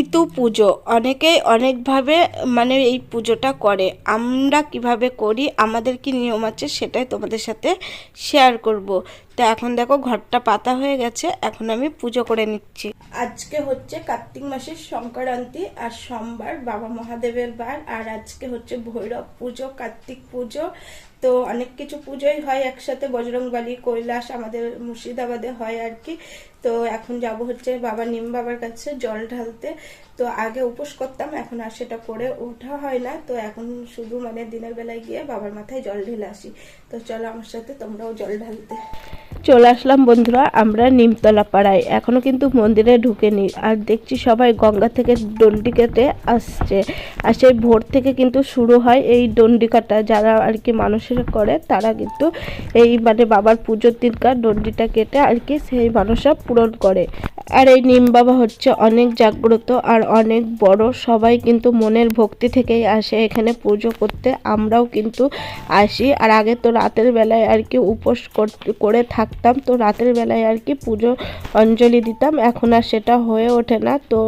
ইতু পুজো। অনেকেই অনেকভাবে মানে এই পুজোটা করে। আমরা কীভাবে করি, আমাদের কি নিয়ম আছে সেটাই তোমাদের সাথে শেয়ার করব। তো এখন দেখো ঘরটা পাতা হয়ে গেছে, এখন আমি পুজো করে নিচ্ছি। আজকে হচ্ছে কার্তিক মাসের সংক্রান্তি আর সোমবার বাবা মহাদেবের বার, আর আজকে হচ্ছে ভৈরব পুজো, কার্তিক পুজো। তো অনেক কিছু পুজোই হয় একসাথে, বজরংবালি, কৈলাস আমাদের মুর্শিদাবাদে হয় আর কি। তো এখন যাব হচ্ছে বাবা নিম বাবার কাছে জল ঢালতে। তো আগে উপোস করতাম, এখন আর সেটা করে ওঠা হয় না। তো এখন শুধু মানে দিনের বেলায় গিয়ে বাবার মাথায় জল ঢেলে আসি। তো চলো আমার সাথে তোমরাও জল ঢালতে। চলে আসলাম বন্ধুরা, আমরা নিমতলা পাড়ায় এখনও কিন্তু মন্দিরে ঢুকেনি। আর দেখছি সবাই গঙ্গা থেকে ডন্ডি কেটে আসছে। আর সেই ভোর থেকে কিন্তু শুরু হয় এই ডন্ডি কাটা যারা আর কি মানুষের করে, তারা কিন্তু এই মানে বাবার পুজোর দিনকার ডন্ডিটা কেটে আর কি সেই মানুষরা পূরণ করে। আর এই নিম বাবা হচ্ছে অনেক জাগ্রত আর অনেক বড়। সবাই কিন্তু মনের ভক্তি থেকেই আসে এখানে পুজো করতে। আমরাও কিন্তু আসি। আর আগে তো রাতের বেলায় আর কি উপোস করতে, করে থাকতাম তো রাতের বেলায় আর কি পুজো অঞ্জলি দিতাম। এখন আর সেটা হয়ে ওঠে না। তো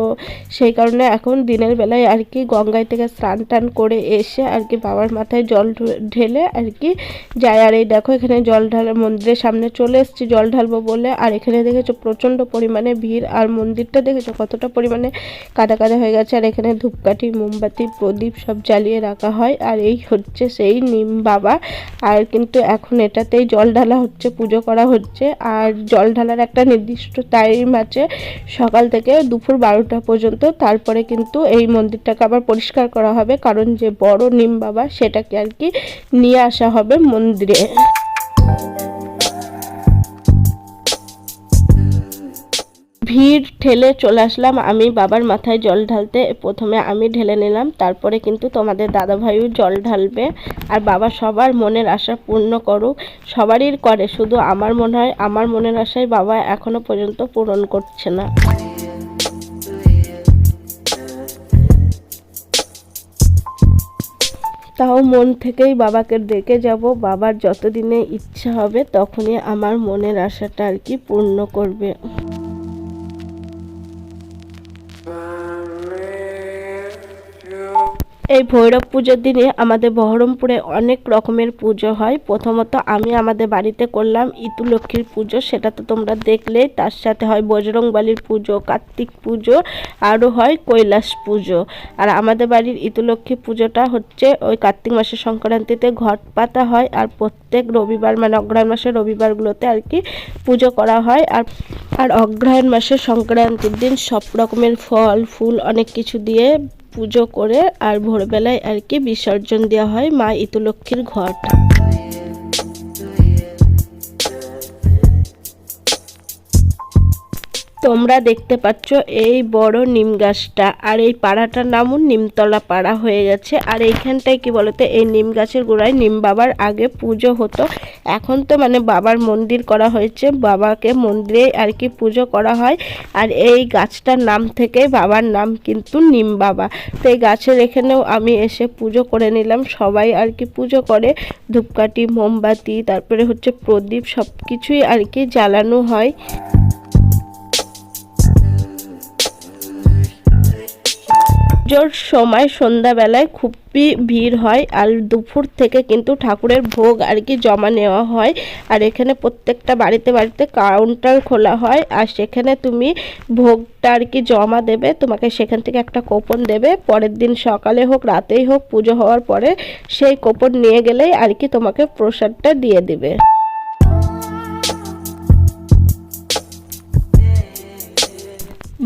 সেই কারণে এখন দিনের বেলায় আর কি গঙ্গায় থেকে স্নান টান করে এসে আর কি বাবার মাথায় জল ঢেলে আর কি যায় আর এই দেখো এখানে জল ঢাল মন্দিরের সামনে চলে এসেছি জল ঢালবো বলে। আর এখানে দেখেছ প্রচণ্ড পরিমাণে ভিড়। আর মন্দিরটা দেখেছ কতটা পরিমাণে কাদা কাদা হয়ে গেছে। আর এখানে ধূপকাঠি, মোমবাতি, প্রদীপ সব জ্বালিয়ে রাখা হয়। আর এই হচ্ছে সেই নিম বাবা। আর কিন্তু এখন এটাতেই জল ঢালা হচ্ছে। পুজো করা আর জল ঢালার একটা নির্দিষ্ট টাইম আছে সকাল থেকে দুপুর বারোটা পর্যন্ত। তারপরে কিন্তু এই মন্দিরটাকে আবার পরিষ্কার করা হবে, কারণ যে বড় নিম বাবা সেটাকে আর কি নিয়ে আসা হবে মন্দিরে। ভিড় ঠেলে চলে আসলাম। আমি বাবার মাথায় জল ঢালতে প্রথমে আমি ঢেলে নিলাম, তারপরে কিন্তু তোমাদের দাদা ভাইও জল ঢালবে। আর বাবা সবার মনের আশা পূর্ণ করুক, সবারই করে। শুধু আমার মনে হয়, আমার মনের আশাই বাবা এখনও পর্যন্ত পূরণ করছে না। তাও মন থেকেই বাবাকে ডেকে যাব। বাবার যতদিনে ইচ্ছা হবে, তখনই আমার মনের আশাটা আর কি পূর্ণ করবে। এই ভৈরব পুজোর দিনে আমাদের বহরমপুরে অনেক রকমের পুজো হয়। প্রথমত আমি আমাদের বাড়িতে করলাম ইতু লক্ষ্মীর পুজো, সেটা তো তোমরা দেখলেই। তার সাথে হয় বজরংবালির পুজো, কার্তিক পুজো, আরও হয় কৈলাস পুজো। আর আমাদের বাড়ির ইতুলক্ষ্মী পুজোটা হচ্ছে ওই কার্তিক মাসের সংক্রান্তিতে ঘট পাতা হয় আর প্রত্যেক রবিবার মানে অগ্রহায়ণ মাসের রবিবারগুলোতে আর কি পুজো করা হয়। আর আর অগ্রহায়ণ মাসের সংক্রান্তির দিন সব রকমের ফল, ফুল অনেক কিছু দিয়ে পুজো করে আর ভোরবেলায় আর কি বিসর্জন দেওয়া হয় মা ইতুলক্ষ্মীর ঘট তোমরা দেখতে পাচ্ছ এই বড় নিম গাছটা। আর এই পাড়াটার নামও নিমতলা পাড়া হয়ে গেছে। আর এইখানটায় কি বলতো, এই নিম গাছের গোড়ায় নিম বাবার আগে পুজো হতো। এখন তো মানে বাবার মন্দির করা হয়েছে, বাবাকে মন্দিরে আর কি পুজো করা হয়। আর এই গাছটার নাম থেকে বাবার নাম কিন্তু নিম বাবা। তো এই গাছের এখানেও আমি এসে পুজো করে নিলাম। সবাই আর কি পুজো করে। ধূপকাঠি, মোমবাতি, তারপরে হচ্ছে প্রদীপ সব কিছুই আর কি জ্বালানো হয়। পুজোর সময় সন্ধ্যাবেলায় খুবই ভিড় হয় আর দুপুর থেকে কিন্তু ঠাকুরের ভোগ আর কি জমা নেওয়া হয়। আর এখানে প্রত্যেকটা বাড়িতে বাড়িতে কাউন্টার খোলা হয় আর সেখানে তুমি ভোগটা আর কি জমা দেবে, তোমাকে সেখান থেকে একটা কোপন দেবে। পরের দিন সকালে হোক, রাতেই হোক, পুজো হওয়ার পরে সেই কোপন নিয়ে গেলেই আর কি তোমাকে প্রসাদটা দিয়ে দিবে।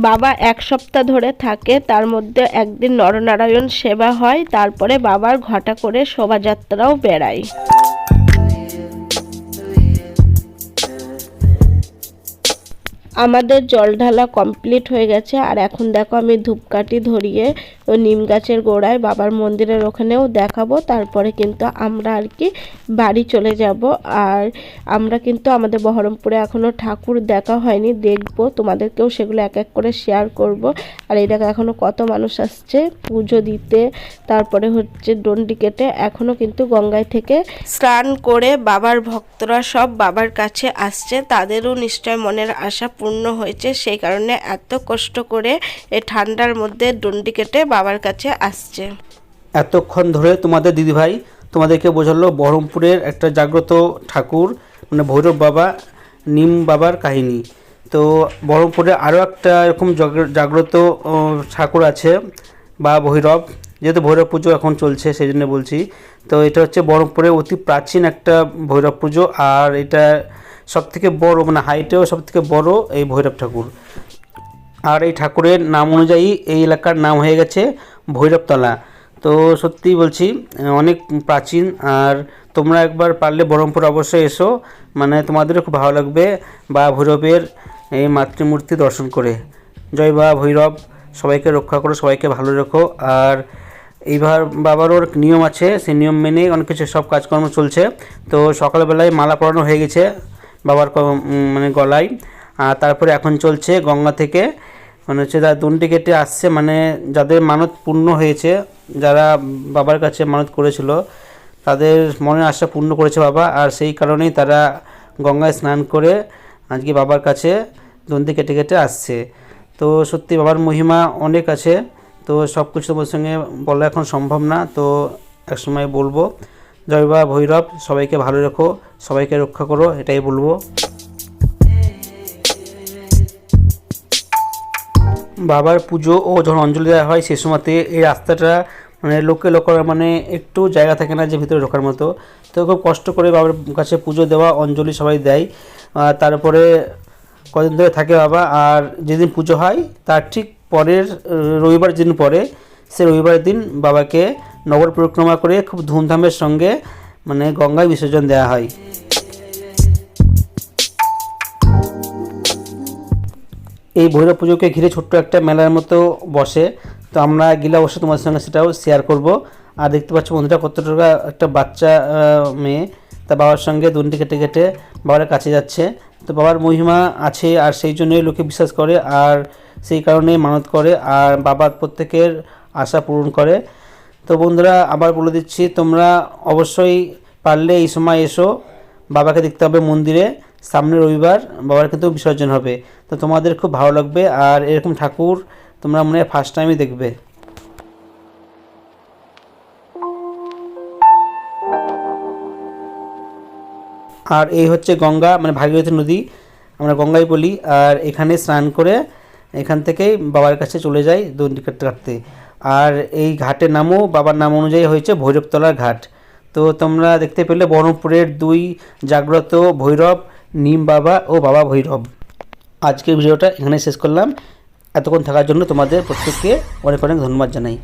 বাবা এক সপ্তাহ ধরে থাকে, তার মধ্যে একদিন নরনারায়ণ সেবা হয়, তারপরে বাবার ঘটা করে শোভাযাত্রাও বেড়ায়। আমাদের জল ঢালা কমপ্লিট হয়ে গেছে। আর এখন দেখো আমি ধূপকাঠি ধরিয়ে ওই নিম গাছের গোড়ায় বাবার মন্দিরের ওখানেও দেখাবো। তারপরে কিন্তু আমরা আর কি বাড়ি চলে যাব। আর আমরা কিন্তু আমাদের বহরমপুরে এখনও ঠাকুর দেখা হয়নি। দেখব, তোমাদেরকেও সেগুলো এক এক করে শেয়ার করব। আর এই দেখো এখনও কত মানুষ আসছে পুজো দিতে। তারপরে হচ্ছে ডন্ডি কেটে এখনও কিন্তু গঙ্গায় থেকে স্নান করে বাবার ভক্তরা সব বাবার কাছে আসছে। তাদেরও নিশ্চয় মনের আশা পূর্ণ পূর্ণ হয়েছে, সেই কারণে এত কষ্ট করে এই ঠান্ডার মধ্যে ডন্ডি কেটে বাবার কাছে আসছে। এতক্ষণ ধরে তোমাদের দিদিভাই তোমাদেরকে বোঝালো বহরমপুরের একটা জাগ্রত ঠাকুর মানে ভৈরব বাবা, নিম বাবার কাহিনী। তো বহরমপুরে আরও একটা এরকম জগ- জাগ্রত ঠাকুর আছে, বা ভৈরব, যেহেতু ভৈরব পুজো এখন চলছে, সেই জন্য বলছি। তো এটা হচ্ছে বহরমপুরে অতি প্রাচীন একটা ভৈরব পুজো, আর এটা সবথেকে বড় মানে হাইটেও সবথেকে বড় এই ভৈরব ঠাকুর। আর এই ঠাকুরের নাম অনুযায়ী এই এলাকার নাম হয়ে গেছে ভৈরবতলা। তো সত্যি বলছি, অনেক প্রাচীন, আর তোমরা একবার পারলে বহরমপুর অবশ্যই এসো। মানে তোমাদেরও খুব ভালো লাগবে বা ভৈরবের এই মাতৃমূর্তি দর্শন করে। জয় বা ভৈরব, সবাইকে রক্ষা করো, সবাইকে ভালো রেখো। আর এইবার বাবারও নিয়ম আছে, সেই নিয়ম মেনে অনেক কিছু সব কাজকর্ম চলছে। তো সকালবেলায় মালা পরানো হয়ে গেছে। বাবার মানে গলায়। আর তারপরে এখন চলছে গঙ্গা থেকে। মানে হচ্ছে তার দুনটি কেটে আসছে মানে যাদের মানত পূর্ণ হয়েছে, যারা বাবার কাছে মানত করেছিল, তাদের মনের আশা পূর্ণ করেছে বাবা। আর সেই কারণেই তারা গঙ্গায় স্নান করে আজকে বাবার কাছে দন্তি কেটে কেটে আসছে। তো সত্যি বাবার মহিমা অনেক আছে। তো সব কিছু তোমার সঙ্গে বলা এখন সম্ভব না। তো একসময় বলব জয় বাবা ভৈরব, সবাইকে ভালো রেখো, সবাইকে রক্ষা করো, এটাই বলব। বাবার পুজো ও যখন অঞ্জলি দেওয়া হয় সে সময়তে। এই রাস্তাটা মানে লোকে লোক মানে একটু জায়গা থাকে না যে ভিতরে ঢোকার মতো। তো খুব কষ্ট করে বাবার কাছে পুজো দেওয়া, অঞ্জলি সবাই দেয়। তারপরে কদিন ধরে থাকে বাবা। আর যেদিন পুজো হয়, তার ঠিক পরের রবিবার যেদিন পরে সে রবিবারের দিন বাবাকে নগর পরিক্রমা করে খুব ধুমধামের সঙ্গে মানে গঙ্গায় বিসর্জন দেওয়া হয়। এই ভৈরব পুজোকে ঘিরে ছোট্ট একটা মেলার মতো বসে। তো আমরা গেলে অবশ্যই তোমার সঙ্গে সেটাও শেয়ার করব। আর দেখতে পাচ্ছ বন্ধুরা কতটা একটা বাচ্চা মেয়ে তা বাবার সঙ্গে দুনটি কেটে কেটে বাবার কাছে যাচ্ছে। তো বাবার মহিমা আছে আর সেই জন্যই লোকে বিশ্বাস করে আর সেই কারণেই মানত করে। আর বাবার প্রত্যেকের আশা পূরণ করে। তো বন্ধুরা, আবার বলে দিচ্ছি, তোমরা অবশ্যই পারলে এই সময় এসো। বাবাকে দেখতে হবে মন্দিরে। সামনে রবিবার, বাবার কিন্তু বিসর্জন হবে। তো তোমাদের খুব ভালো লাগবে। আর এরকম ঠাকুর তোমরা মনে হয় ফার্স্ট টাইমই দেখবে। আর এই হচ্ছে গঙ্গা মানে ভাগীরথী নদী। আমরা গঙ্গাই বলি। আর এখানে স্নান করে এখান থেকেই বাবার কাছে চলে যাই দণ্ডি কাটতে কাটতে। আর এই ঘাটের নামও বাবার নাম অনুযায়ী হয়েছে ভৈরবতলার ঘাট। তো তোমরা দেখতে পেলে বহরমপুরের দুই জাগ্রত ভৈরব, নিম বাবা ও বাবা ভৈরব। আজকের ভিডিওটা এখানে শেষ করলাম। এতক্ষণ থাকার জন্য তোমাদের প্রত্যেককে অনেক অনেক ধন্যবাদ জানাই।